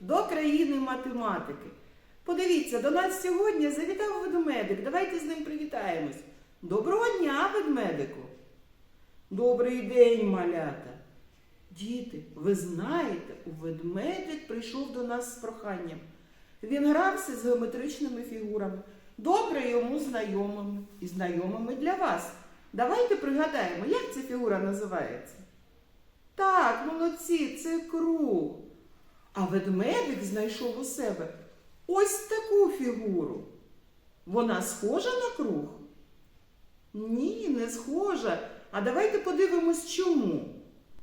до країни математики. Подивіться, до нас сьогодні завітав ведмедик. Давайте з ним привітаємось. Доброго дня, ведмедику! Добрий день, малята! Діти, ви знаєте, ведмедик прийшов до нас з проханням. Він грався з геометричними фігурами, добре йому знайомими і знайомими для вас. Давайте пригадаємо, як ця фігура називається. Так, молодці, це круг. А ведмедик знайшов у себе ось таку фігуру. Вона схожа на круг? Ні, не схожа. А давайте подивимось, чому.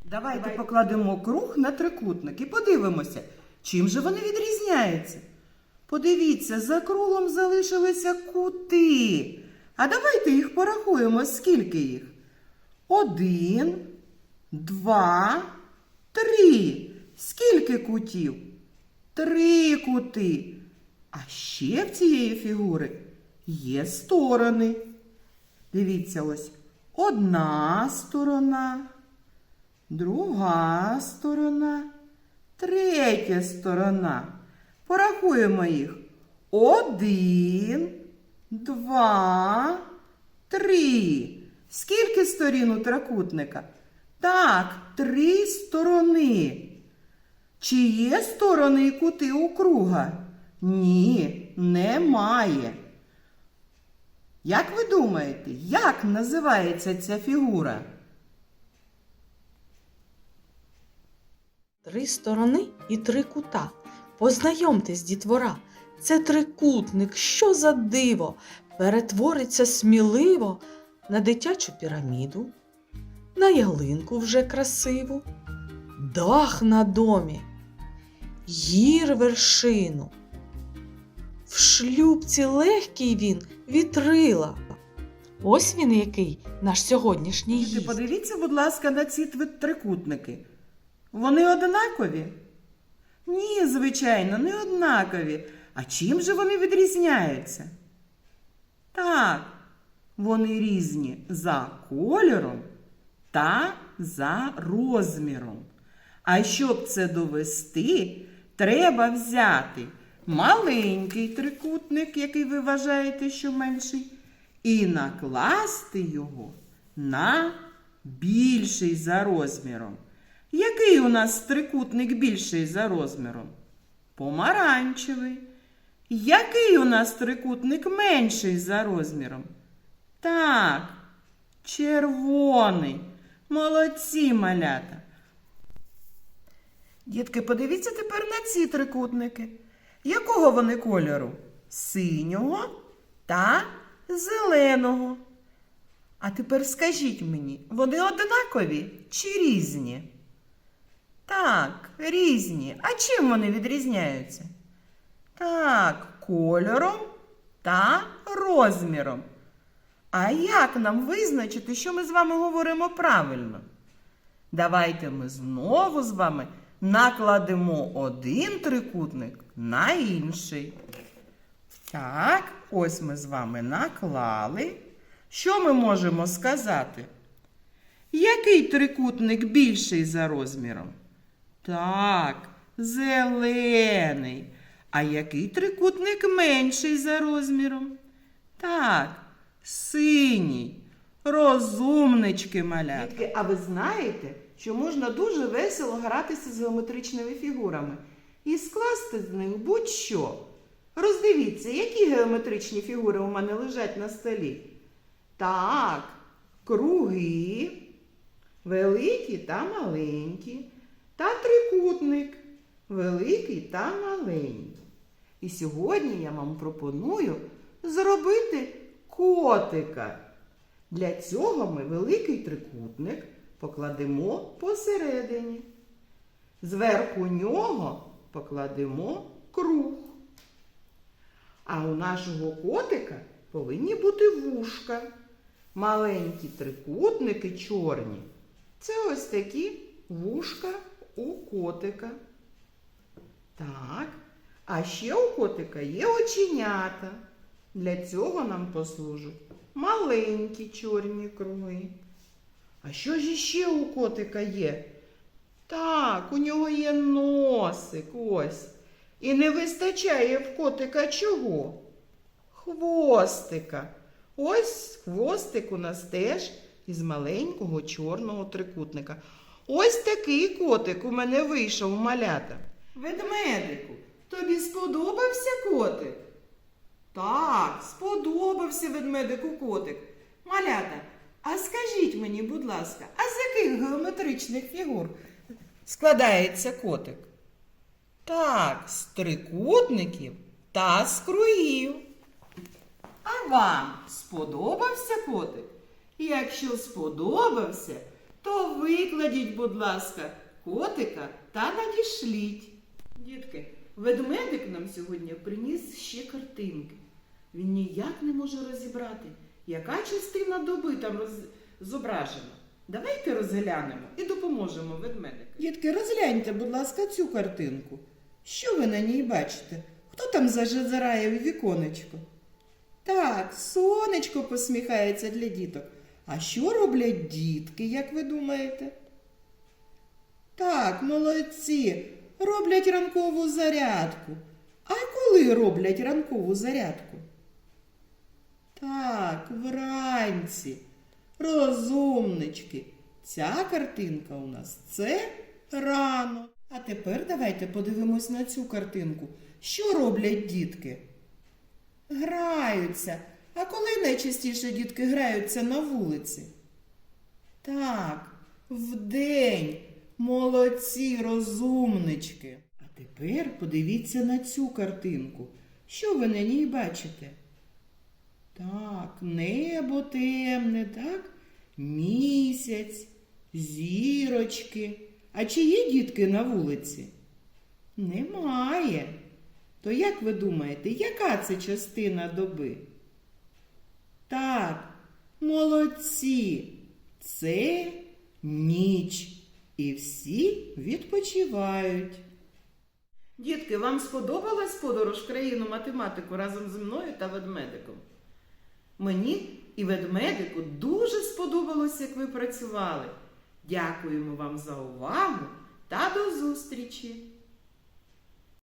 Давайте покладемо круг на трикутник і подивимося, чим же вони відрізняються. Подивіться, за кругом залишилися кути. А давайте їх порахуємо, скільки їх. Один, два, три. Скільки кутів? Три кути. А ще в цієї фігури є сторони. Дивіться ось одна сторона, друга сторона, третя сторона. Порахуємо їх. Один, два, три. Скільки сторін у трикутника? Так, три сторони. Чи є сторони і кути у круга? Ні, немає. Як ви думаєте, як називається ця фігура? Три сторони і три кута. Познайомтесь, дітвора, це трикутник, що за диво, перетвориться сміливо на дитячу піраміду, на ялинку вже красиву, дах на домі, гір вершину. В шлюбці легкий він вітрила. Ось він який наш сьогоднішній Діти, гість. подивіться, будь ласка, на ці тви- трикутники. Вони однакові? Ні, звичайно, не однакові. А чим же вони відрізняються? Так, вони різні за кольором та за розміром. А щоб це довести, треба взяти маленький трикутник, який ви вважаєте, що менший, і накласти його на більший за розміром. Який у нас трикутник більший за розміром? Помаранчевий. Який у нас трикутник менший за розміром? Так, червоний. Молодці малята. Дітки, подивіться тепер на ці трикутники. Якого вони кольору? Синього та зеленого. А тепер скажіть мені, вони однакові чи різні? Так, різні. А чим вони відрізняються? Так, кольором та розміром. А як нам визначити, що ми з вами говоримо правильно? Давайте ми знову з вами накладемо один трикутник на інший. Так, ось ми з вами наклали. Що ми можемо сказати? Який трикутник більший за розміром? Так, зелений. А який трикутник менший за розміром? Так, синій. Розумнички малятки. А ви знаєте, що можна дуже весело гратися з геометричними фігурами і скласти з них будь-що. Роздивіться, які геометричні фігури у мене лежать на столі. Так, круги, великі та маленькі, та трикутник, великий та маленький. І сьогодні я вам пропоную зробити котика. Для цього ми великий трикутник покладемо посередині. Зверху нього покладемо круг. А у нашого котика повинні бути вушка. Маленькі трикутники чорні. Це ось такі вушка у котика. Так. А ще у котика є оченята. Для цього нам послужать маленькі чорні круги. А що ж іще у котика є? Так, у нього є носик ось. І не вистачає в котика чого? Хвостика. Ось хвостик у нас теж із маленького чорного трикутника. Ось такий котик у мене вийшов малята. Ведмедику, тобі сподобався котик? Так, сподобався ведмедику котик. Малята, а скажіть мені, будь ласка, а з яких геометричних фігур складається котик? Так, з трикутників та з кругів. А вам сподобався котик? Якщо сподобався, то викладіть, будь ласка, котика та надішліть. Дітки, ведмедик нам сьогодні приніс ще картинки. Він ніяк не може розібрати, яка частина доби там зображена. Давайте розглянемо і допоможемо ведмедику. Дітки, розгляньте, будь ласка, цю картинку. Що ви на ній бачите? Хто там зазирає в віконечко? Так, сонечко посміхається для діток. А що роблять дітки, як ви думаєте? Так, молодці, роблять ранкову зарядку. А коли роблять ранкову зарядку? Так, вранці. Розумнички. Ця картинка у нас це рано. А тепер давайте подивимось на цю картинку. Що роблять дітки? Граються. А коли найчастіше дітки граються на вулиці? Так, вдень. Молодці, розумнички. А тепер подивіться на цю картинку. Що ви на ній бачите? Так, небо темне, так? Місяць, зірочки. А чи є дітки на вулиці? Немає. То як ви думаєте, яка це частина доби? Так, молодці. Це ніч. І всі відпочивають. Дітки, вам сподобалась подорож в країну математику разом зі мною та ведмедиком? Мені і ведмедику дуже сподобалось, як ви працювали. Дякуємо вам за увагу та до зустрічі!